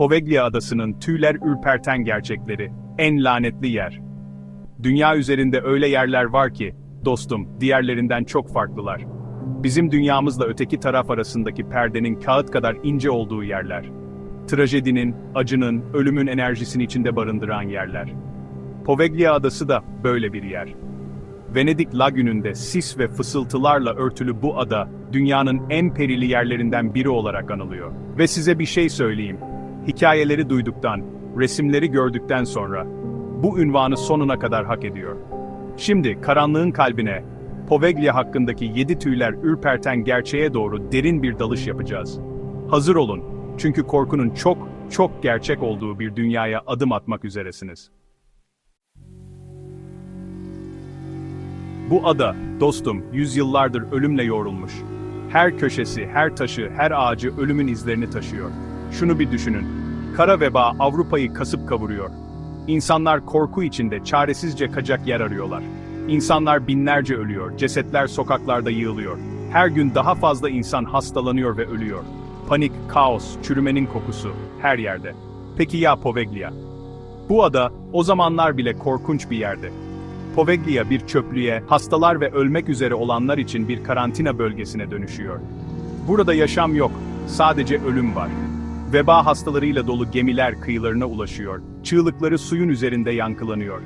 Poveglia adasının tüyler ürperten gerçekleri, en lanetli yer. Dünya üzerinde öyle yerler var ki, dostum, diğerlerinden çok farklılar. Bizim dünyamızla öteki taraf arasındaki perdenin kağıt kadar ince olduğu yerler. Trajedinin, acının, ölümün enerjisini içinde barındıran yerler. Poveglia adası da böyle bir yer. Venedik lagününde sis ve fısıltılarla örtülü bu ada, dünyanın en perili yerlerinden biri olarak anılıyor. Ve size bir şey söyleyeyim. Hikayeleri duyduktan, resimleri gördükten sonra, bu ünvanı sonuna kadar hak ediyor. Şimdi karanlığın kalbine, Poveglia hakkındaki yedi tüyler ürperten gerçeğe doğru derin bir dalış yapacağız. Hazır olun, çünkü korkunun çok, çok gerçek olduğu bir dünyaya adım atmak üzeresiniz. Bu ada, dostum, yüzyıllardır ölümle yoğrulmuş. Her köşesi, her taşı, her ağacı ölümün izlerini taşıyor. Şunu bir düşünün. Kara veba Avrupa'yı kasıp kavuruyor. İnsanlar korku içinde çaresizce kaçacak yer arıyorlar. İnsanlar binlerce ölüyor, cesetler sokaklarda yığılıyor. Her gün daha fazla insan hastalanıyor ve ölüyor. Panik, kaos, çürümenin kokusu her yerde. Peki ya Poveglia? Bu ada o zamanlar bile korkunç bir yerdi. Poveglia bir çöplüğe, hastalar ve ölmek üzere olanlar için bir karantina bölgesine dönüşüyor. Burada yaşam yok, sadece ölüm var. Veba hastalarıyla dolu gemiler kıyılarına ulaşıyor, çığlıkları suyun üzerinde yankılanıyor.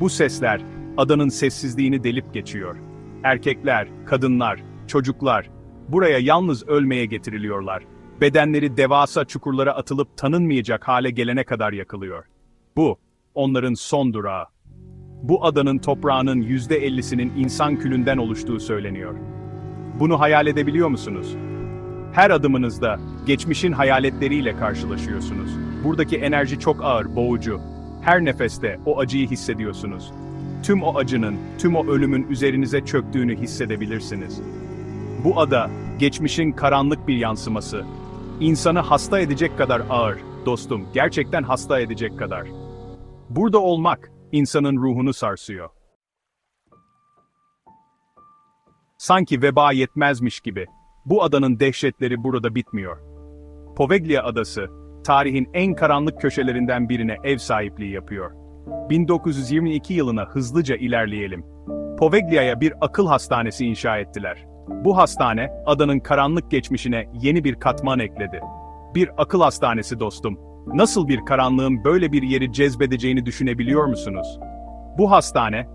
Bu sesler, adanın sessizliğini delip geçiyor. Erkekler, kadınlar, çocuklar, buraya yalnız ölmeye getiriliyorlar. Bedenleri devasa çukurlara atılıp tanınmayacak hale gelene kadar yakılıyor. Bu, onların son durağı. Bu adanın toprağının yüzde ellisinin insan külünden oluştuğu söyleniyor. Bunu hayal edebiliyor musunuz? Her adımınızda geçmişin hayaletleriyle karşılaşıyorsunuz. Buradaki enerji çok ağır, boğucu. Her nefeste o acıyı hissediyorsunuz. Tüm o acının, tüm o ölümün üzerinize çöktüğünü hissedebilirsiniz. Bu ada, geçmişin karanlık bir yansıması. İnsanı hasta edecek kadar ağır, dostum, gerçekten hasta edecek kadar. Burada olmak, insanın ruhunu sarsıyor. Sanki veba yetmezmiş gibi, bu adanın dehşetleri burada bitmiyor. Poveglia adası, tarihin en karanlık köşelerinden birine ev sahipliği yapıyor. 1922 yılına hızlıca ilerleyelim. Poveglia'ya bir akıl hastanesi inşa ettiler. Bu hastane, adanın karanlık geçmişine yeni bir katman ekledi. Bir akıl hastanesi dostum. Nasıl bir karanlığın böyle bir yeri cezbedeceğini düşünebiliyor musunuz? Bu hastane,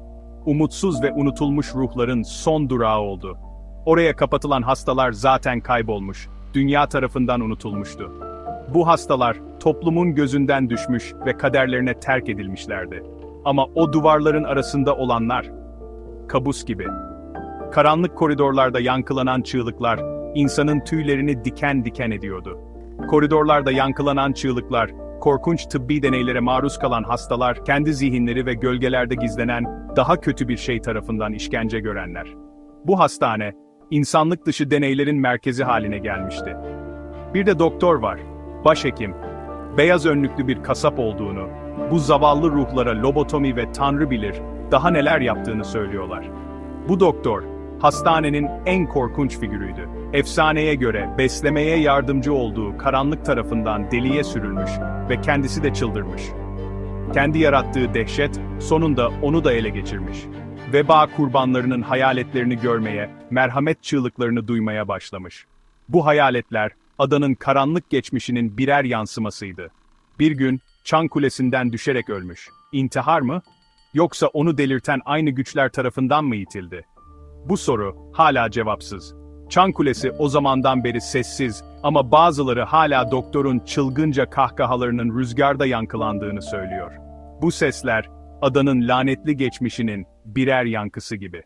umutsuz ve unutulmuş ruhların son durağı oldu. Oraya kapatılan hastalar zaten kaybolmuş, dünya tarafından unutulmuştu. Bu hastalar, toplumun gözünden düşmüş ve kaderlerine terk edilmişlerdi. Ama o duvarların arasında olanlar, kabus gibi. Karanlık koridorlarda yankılanan çığlıklar, insanın tüylerini diken diken ediyordu. Koridorlarda yankılanan çığlıklar, korkunç tıbbi deneylere maruz kalan hastalar, kendi zihinleri ve gölgelerde gizlenen, daha kötü bir şey tarafından işkence görenler. Bu hastane, insanlık dışı deneylerin merkezi haline gelmişti. Bir de doktor var, başhekim, beyaz önlüklü bir kasap olduğunu, bu zavallı ruhlara lobotomi ve tanrı bilir, daha neler yaptığını söylüyorlar. Bu doktor, hastanenin en korkunç figürüydü. Efsaneye göre beslemeye yardımcı olduğu karanlık tarafından deliye sürülmüş ve kendisi de çıldırmış. Kendi yarattığı dehşet sonunda onu da ele geçirmiş. Veba kurbanlarının hayaletlerini görmeye, merhamet çığlıklarını duymaya başlamış. Bu hayaletler adanın karanlık geçmişinin birer yansımasıydı. Bir gün Çan Kulesi'nden düşerek ölmüş. İntihar mı? Yoksa onu delirten aynı güçler tarafından mı itildi? Bu soru hala cevapsız. Çan Kulesi o zamandan beri sessiz ama bazıları hala doktorun çılgınca kahkahalarının rüzgarda yankılandığını söylüyor. Bu sesler adanın lanetli geçmişinin birer yankısı gibi.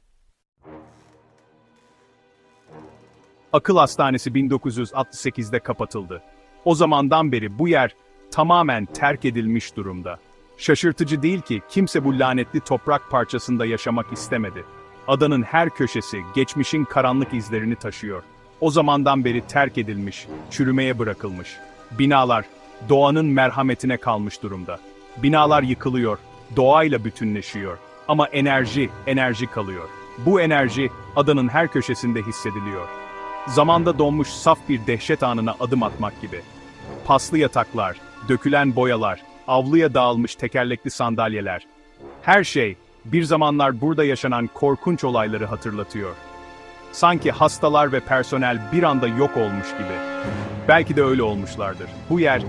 Akıl Hastanesi 1968'de kapatıldı. O zamandan beri bu yer tamamen terk edilmiş durumda. Şaşırtıcı değil ki kimse bu lanetli toprak parçasında yaşamak istemedi. Adanın her köşesi geçmişin karanlık izlerini taşıyor. O zamandan beri terk edilmiş, çürümeye bırakılmış. Binalar doğanın merhametine kalmış durumda. Binalar yıkılıyor, doğayla bütünleşiyor. Ama enerji, enerji kalıyor. Bu enerji adanın her köşesinde hissediliyor. Zamanda donmuş saf bir dehşet anına adım atmak gibi. Paslı yataklar, dökülen boyalar, avluya dağılmış tekerlekli sandalyeler. Her şey, bir zamanlar burada yaşanan korkunç olayları hatırlatıyor. Sanki hastalar ve personel bir anda yok olmuş gibi. Belki de öyle olmuşlardır. Bu yer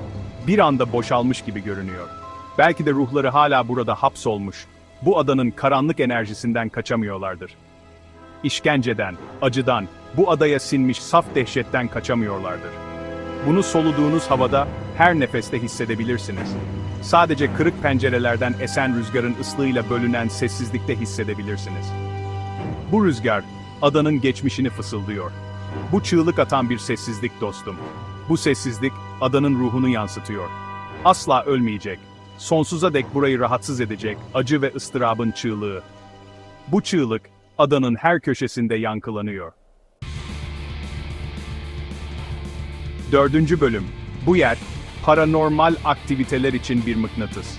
bir anda boşalmış gibi görünüyor. Belki de ruhları hala burada hapsolmuş. Bu adanın karanlık enerjisinden kaçamıyorlardır. İşkenceden, acıdan, bu adaya sinmiş saf dehşetten kaçamıyorlardır. Bunu soluduğunuz havada her nefeste hissedebilirsiniz. Sadece kırık pencerelerden esen rüzgarın ıslığıyla bölünen sessizlikte hissedebilirsiniz. Bu rüzgar, adanın geçmişini fısıldıyor. Bu çığlık atan bir sessizlik dostum. Bu sessizlik, adanın ruhunu yansıtıyor. Asla ölmeyecek, sonsuza dek burayı rahatsız edecek acı ve ıstırabın çığlığı. Bu çığlık, adanın her köşesinde yankılanıyor. Dördüncü bölüm. Bu yer, paranormal aktiviteler için bir mıknatıs.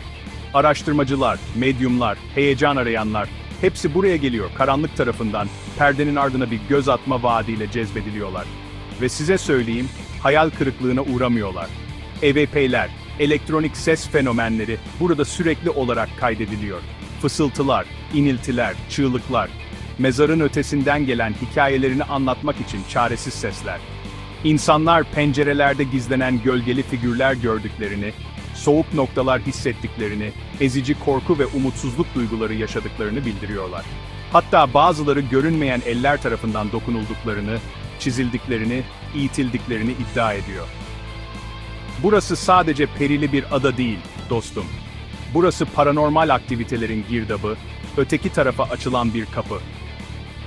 Araştırmacılar, medyumlar, heyecan arayanlar, hepsi buraya geliyor karanlık tarafından, perdenin ardına bir göz atma vaadiyle cezbediliyorlar. Ve size söyleyeyim, hayal kırıklığına uğramıyorlar. EVP'ler, elektronik ses fenomenleri burada sürekli olarak kaydediliyor. Fısıltılar, iniltiler, çığlıklar, mezarın ötesinden gelen hikayelerini anlatmak için çaresiz sesler. İnsanlar pencerelerde gizlenen gölgeli figürler gördüklerini, soğuk noktalar hissettiklerini, ezici korku ve umutsuzluk duyguları yaşadıklarını bildiriyorlar. Hatta bazıları görünmeyen eller tarafından dokunulduklarını, çizildiklerini, itildiklerini iddia ediyor. Burası sadece perili bir ada değil, dostum. Burası paranormal aktivitelerin girdabı, öteki tarafa açılan bir kapı.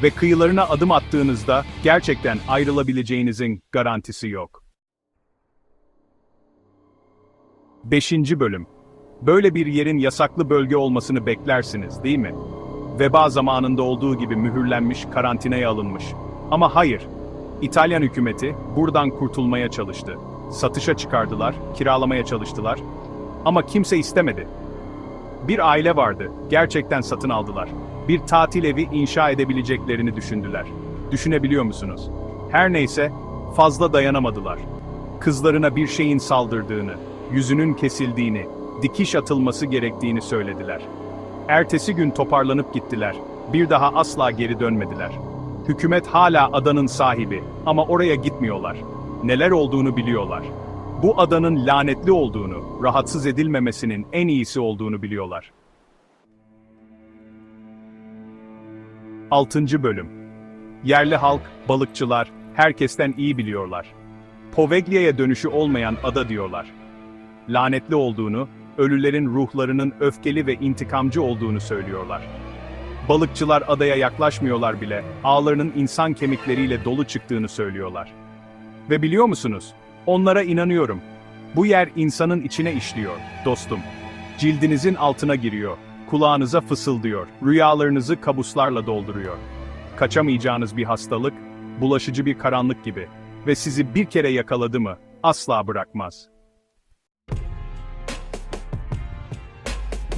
Ve kıyılarına adım attığınızda gerçekten ayrılabileceğinizin garantisi yok. 5. Bölüm Böyle bir yerin yasaklı bölge olmasını beklersiniz, değil mi? Veba zamanında olduğu gibi mühürlenmiş, karantinaya alınmış. Ama hayır. İtalyan hükümeti buradan kurtulmaya çalıştı. Satışa çıkardılar, kiralamaya çalıştılar. Ama kimse istemedi. Bir aile vardı, gerçekten satın aldılar. Bir tatil evi inşa edebileceklerini düşündüler. Düşünebiliyor musunuz? Her neyse, fazla dayanamadılar. Kızlarına bir şeyin saldırdığını, yüzünün kesildiğini, dikiş atılması gerektiğini söylediler. Ertesi gün toparlanıp gittiler. Bir daha asla geri dönmediler. Hükümet hala adanın sahibi ama oraya gitmiyorlar. Neler olduğunu biliyorlar. Bu adanın lanetli olduğunu, rahatsız edilmemesinin en iyisi olduğunu biliyorlar. 6. Bölüm Yerli halk, balıkçılar, herkesten iyi biliyorlar. Poveglia'ya dönüşü olmayan ada diyorlar. Lanetli olduğunu, ölülerin ruhlarının öfkeli ve intikamcı olduğunu söylüyorlar. Balıkçılar adaya yaklaşmıyorlar bile, ağlarının insan kemikleriyle dolu çıktığını söylüyorlar. Ve biliyor musunuz? Onlara inanıyorum. Bu yer insanın içine işliyor, dostum. Cildinizin altına giriyor, kulağınıza fısıldıyor, rüyalarınızı kabuslarla dolduruyor. Kaçamayacağınız bir hastalık, bulaşıcı bir karanlık gibi ve sizi bir kere yakaladı mı asla bırakmaz.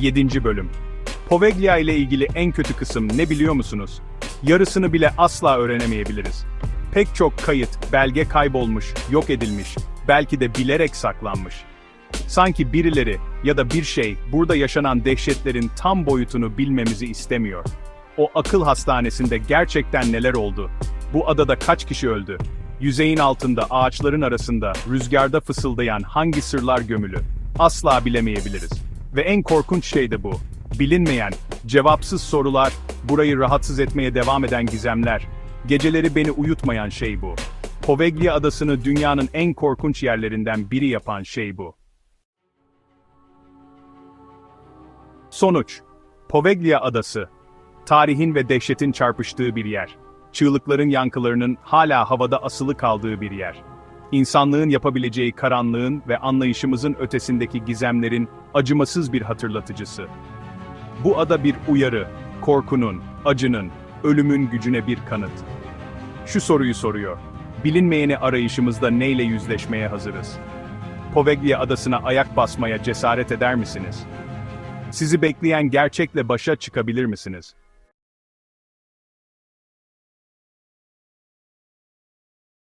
7. Bölüm Poveglia ile ilgili en kötü kısım ne biliyor musunuz? Yarısını bile asla öğrenemeyebiliriz. Pek çok kayıt, belge kaybolmuş, yok edilmiş, belki de bilerek saklanmış. Sanki birileri ya da bir şey burada yaşanan dehşetlerin tam boyutunu bilmemizi istemiyor. O akıl hastanesinde gerçekten neler oldu? Bu adada kaç kişi öldü? Yüzeyin altında, ağaçların arasında, rüzgarda fısıldayan hangi sırlar gömülü? Asla bilemeyebiliriz. Ve en korkunç şey de bu. Bilinmeyen, cevapsız sorular, burayı rahatsız etmeye devam eden gizemler. Geceleri beni uyutmayan şey bu. Poveglia adasını dünyanın en korkunç yerlerinden biri yapan şey bu. Sonuç. Poveglia adası. Tarihin ve dehşetin çarpıştığı bir yer. Çığlıkların yankılarının hala havada asılı kaldığı bir yer. İnsanlığın yapabileceği karanlığın ve anlayışımızın ötesindeki gizemlerin acımasız bir hatırlatıcısı. Bu ada bir uyarı, korkunun, acının, ölümün gücüne bir kanıt. Şu soruyu soruyor. Bilinmeyeni arayışımızda neyle yüzleşmeye hazırız? Poveglia adasına ayak basmaya cesaret eder misiniz? Sizi bekleyen gerçekle başa çıkabilir misiniz?